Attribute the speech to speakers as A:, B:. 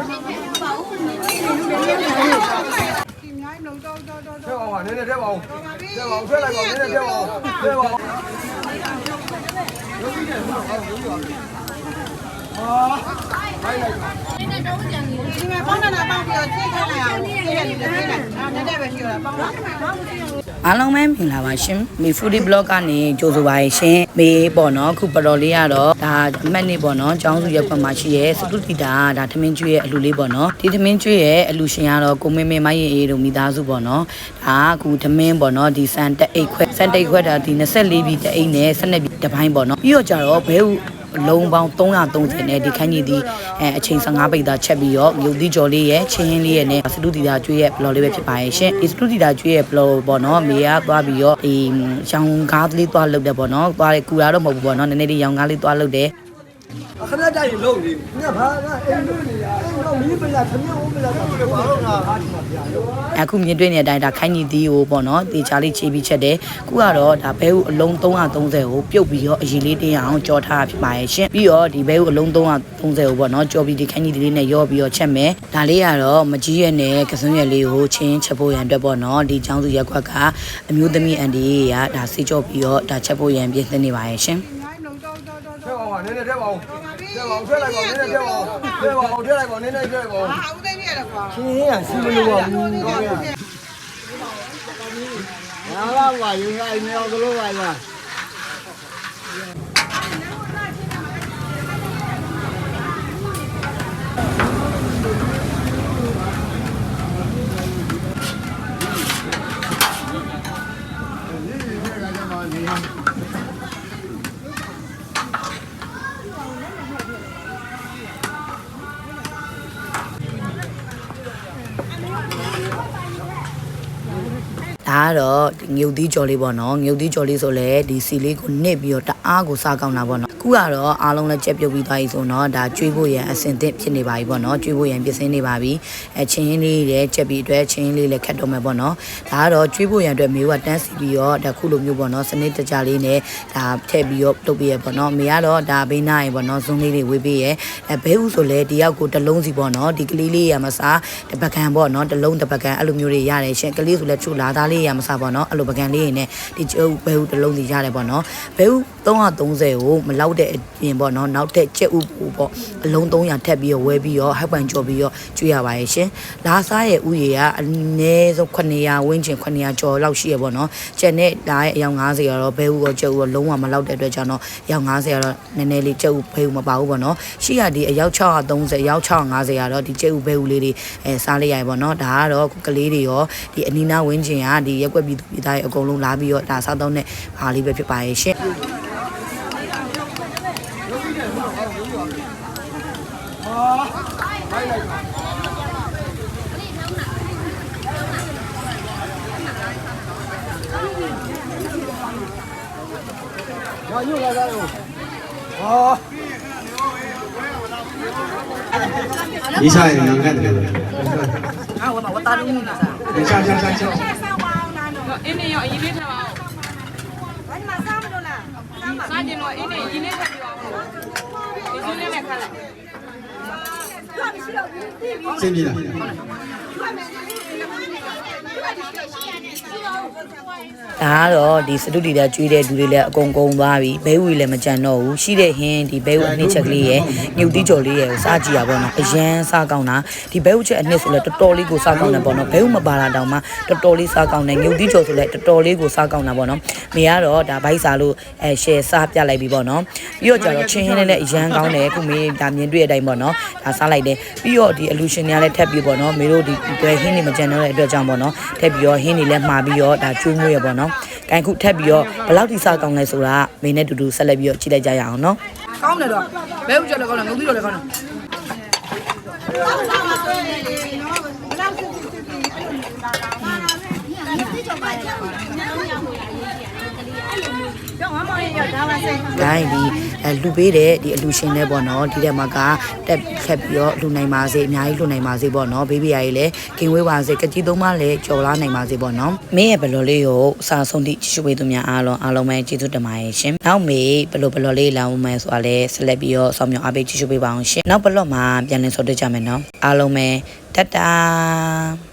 A: ထည့်အောင်ပါနည်းနည်းထည့်ပါအောင်ထည့်ပါအောင်ထည့်လိုက်ပါနည်းနည်းထည့်ပါအောင်ထည့်ပါအောင်
B: အောင်ချိန်ရတယ်ချိန်လိုက်အာနည်းနည်းပဲရှိတော့ပေါင်းတော့
C: အားလုံးပဲမင်္ဂလာပါရှင်မေ foodie blog ကနေကြိုဆိုပါရရှင်မေပေါ့နော်ခုပတော်လေးကတော့ဒါအမှတ်နေ့ပေါ့နော်ကျောင်းစုရက်ကွက်မှာရှိရဲစတုတီတာဒါသမင်းကျွေးရဲ့အလူလေးပေါ့နော်ဒီသမင်းကျွေးရဲ့အလူရှင်ကတော့ကိုမင်းမင်းမရင်အေးတို့မိသားစုပေါ့နော်ဒါကခုသမင်းပေါ့နော်ဒီစန်တက်အိတ်ခွဲစန်တိတ်ခွဲတာဒီ24ပြီတအိတ်နဲ့12ပြီတစ်ပိုင်းပေါ့နော်ပြီးတော့ကြတော့ဘဲဥအ လုံးပေါင်း330နဲ့ဒီခန်းကြီးဒီအဲအချိန်15ပိတ်သားချက်ပြီးတော့မြုပ်သီးကြော်လေးရဲ့ချင်းရင်းလေးရဲ့နဲ့စတုတီတာကျွေးရဲ့ဘလော်လေးပဲဖြစ်ပါရဲ့ရှင်ဒီစတုတီတာကျွေးရဲ့ဘလော်ပေါ့နော်မေကသွားပြီးတော့ဒီရောင်ကားလေးသွားလုပ်တယ်ပေါ့နော်သွားတယ်ကူတာတော့မဟုတ်ဘူးပေါ့နော်နည်းနည်းလေးရောင်ကားလေးသွားလုပ်တယ်
A: အ ခဏကြရင်လုံးနေညဘာကအိမ်လို့နေရအိမ်တော့မီးပလာသမီးဦးပလာတော့ဘာလို့ငါအားဒီမှာပြရော
C: အခုမြင်တွေ့နေတဲ့အတိုင်းဒါခိုင်းညီသီးကိုပေါ့နော်တေချာလေးခြေပြီးချက်တယ်ခုကတော့ဒါဘဲဥအလုံး330ကိုပြုတ်ပြီးတော့အရင်လေးတင်းအောင်ကြောထားဖြစ်ပါရဲ့ရှင်ပြီးတော့ဒီဘဲဥအလုံး330ကိုပေါ့နော်ကြောပြီးဒီခိုင်းညီသီးလေးနဲ့ရောပြီးတော့ချက်မယ်ဒါလေးကတော့မကြီးရက်နဲ့ကစွန်းရက်လေးကိုချင်းချက်ဖို့ရန်အတွက်ပေါ့နော်ဒီချောင်းစုရက်ခွက်ကအမျိုးသမီးအန်ဒီကဒါစေးကြောပြီးတော့ဒါချက်ဖို့ရန်ပြင်ဆင်နေပါရဲ့ရှင်
A: ထည့် အောင်ပါနည်းနည်းထည့်ပါအောင်ထည့်ပါအောင်ထည့်လိုက်ပါနည်းနည်းထည့်ပါအောင်ထည့်ပါအောင်ထည့်လိုက်ပါနည်းနည်းထည့်ပါအောင်
B: အာဦးသိန်းရတယ်ကွာ
A: ချင်းရစီမလို့ပါဘူးဟုတ်ကဲ့
D: လာလာပါယူဆိုင်မြောက်ကလေးပါလား
C: ဒါကတော့ငြုတ်သီးကြော်လေးပေါ့နော်ငြုတ်သီးကြော်လေးဆိုလဲဒီစီလေးကိုနစ်ပြီးတော့တအားကိုစားကောင်းတာပေါ့နော်အခုကတော့အားလုံးလည်းကြက်ပြုတ်ပြီးသွားပြီဆိုတော့ဒါကျွေးဖို့ရန်အစင်သင့်ဖြစ်နေပါပြီပေါ့နော်ကျွေးဖို့ရန်ပြင်ဆင်နေပါပြီအဲချင်းရင်းလေးလည်းကြက်ပြီးအတွက်ချင်းရင်းလေးလည်းခတ်တော့မယ်ပေါ့နော်ဒါကတော့ကျွေးဖို့ရန်အတွက်မေကတန်းစီပြီးတော့ဒါခုလိုမျိုးပေါ့နော်စနစ်တကျလေးနဲ့ဒါထည့်ပြီးတော့လုပ်ပေးရပေါ့နော်မေကတော့ဒါဘေးနားရေပေါ့နော်ဇွန်းလေးတွေဝေးပေးရအဲဘဲဥဆိုလဲဒီရောက်ကိုတစ်လုံးစီပေါ့နော်ဒီကလေးလေးရမစားတပကံပေါ့နော်တစ်လုံးတပကံအဲ့လိုမျိုးတွေရတယ်ရှင်ကလေးဆိုလဲချိုလာသားလေးရမစားပေါ့နော်အဲ့လိုပကံလေးတွေနဲ့ဒီကျုပ်ဘဲဥတစ်လုံးစီရတယ်ပေါ့နော်ဘဲဥ330ကိုမလောက်တဲ့အပြင်ပေါ့နော်နောက်ထပ်ကျက်ဥပူပေါ့အလုံး300ထပ်ပြီးတော့ဝဲပြီးတော့ဟက်ပန်ကြော်ပြီးတော့ကျွေးရပါရဲ့ရှင်လာစားရဲ့ဥရေကအနည်းဆုံး900ဝန်းကျင်900ကျော်လောက်ရှိရပေါ့နော်ကျက်နဲ့လာရဲ့အယောင်90ကတော့ဘဲဥရောကျက်ဥရောလုံးဝမလောက်တဲ့အတွက်ကြောင့်တော့အယောင်90ကတော့နည်းနည်းလေးကျက်ဥဘဲဥမပါဘူးပေါ့နော်ရှိရဒီအယောက်630အယောက်650ကတော့ဒီကျက်ဥဘဲဥလေးတွေအဲစားလိုက်ရရပေါ့နော်ဒါကတော့ကလေးတွေရောဒီအနီနာဝင်းကျင်ကဒီရက်ွက်ပြည်သူပြည်သားတွေအကုန်လုံးလာပြီးတော့ဒါစားတော့နဲ့ဘာလေးပဲဖြစ်ပါရဲ့ရှင်
D: 이사야 그냥 가야 돼.
C: 아,
B: 我我打你呢。下下下下。哎，你要一杯茶吧。
E: စားကျင်တော့အင်းနေရင်လေးထားပြပါဦးဒီစင်းလေးနဲ့ခါလိုက်
D: စင်ပြီလား
C: ဒါကတော့ဒီစတုတီတာကျွေးတဲ့လူတွေလည်းအကုန်ကုန်သွားပြီဘဲဝီလည်းမကြံတော့ဘူးရှိတဲ့ဟင်းဒီဘဲဝီအနှစ်ချက်ကလေးရယ်ညုတ်တိကြော်လေးရယ်ကိုစားကြည့်ရပါတော့အရန်စားကောင်းတာဒီဘဲဝီချက်အနှစ်ဆိုလည်းတော်တော်လေးကိုစားကောင်းတယ်ပေါ့နော်ဘဲဝီမပါတာတောင်မှတော်တော်လေးစားကောင်းတယ်ညုတ်တိကြော်ဆိုလည်းတော်တော်လေးကိုစားကောင်းတာပေါ့နော်မေကတော့ဒါဘိုက်စားလို့အဲ share စားပြလိုက်ပြီပေါ့နော်ပြီးတော့ကျတော့ချင်းဟင်းလေးလည်းအရန်ကောင်းတယ်ခုမေဒါမြင်တွေ့တဲ့အတိုင်းပေါ့နော်ဒါစားလိုက်တယ်ပြီးတော့ဒီ illusion တွေကလည်းထပ်ပြီးပေါ့နော်မေတို့ဒီတွဲဟင်းတွေမကြံတော့တဲ့အတွက်ကြောင့်ပေါ့နော်ထပ်ပြီးတော့ဟင်းတွေလည်းမှာပြီးတော့ဒါကျွေးမွေးရပေါ့နော်။ကန်ခုထပ်ပြီးတော့ဘယ်လောက်ထိစားကောင်းလဲဆိုတာမင်းနဲ့တူတူဆက်လက်ပြီးတော့ကြည့်လိုက်ကြရအောင်နော်
E: ကောင်းတယ်တော့ဘဲဥကြော်လည်းကောင်းတယ်ငုံသီးကြော်လည်းကောင်းတယ်
B: အ တော့မမောင်ရ ဒါမှစိတ်။
C: ဒါရင်ဒီအဲလူပေးတဲ့ဒီအလူရှင်နဲ့ပေါ့နော်ဒီထဲမှာကတက်ခက်ပြီးတော့လူနိုင်ပါစေအများကြီးလူနိုင်ပါစေပေါ့နော်ဘေးဘီယာကြီးလည်းကင်ဝေးပါစေကကြီးသုံးပါလည်းကြော်လာနိုင်ပါစေပေါ့နော်။မင်းရဲ့ဘလော်လေးကိုအစာဆုံးတိချစ်ဝေသူများအားလုံးအားလုံးပဲကျေးဇူးတင်ပါတယ်ရှင်။နောက်မေဘလော်ဘလော်လေးလောင်းမယ်ဆိုတာလည်းဆက်လက်ပြီးတော့ဆောင်းမြောင်အားပေးချစ်ဝေပါအောင်ရှင်။နောက်ဘလော့မှာပြန်လည်ဆော်တက်ကြမယ်နော်။အားလုံးပဲတတ်တာ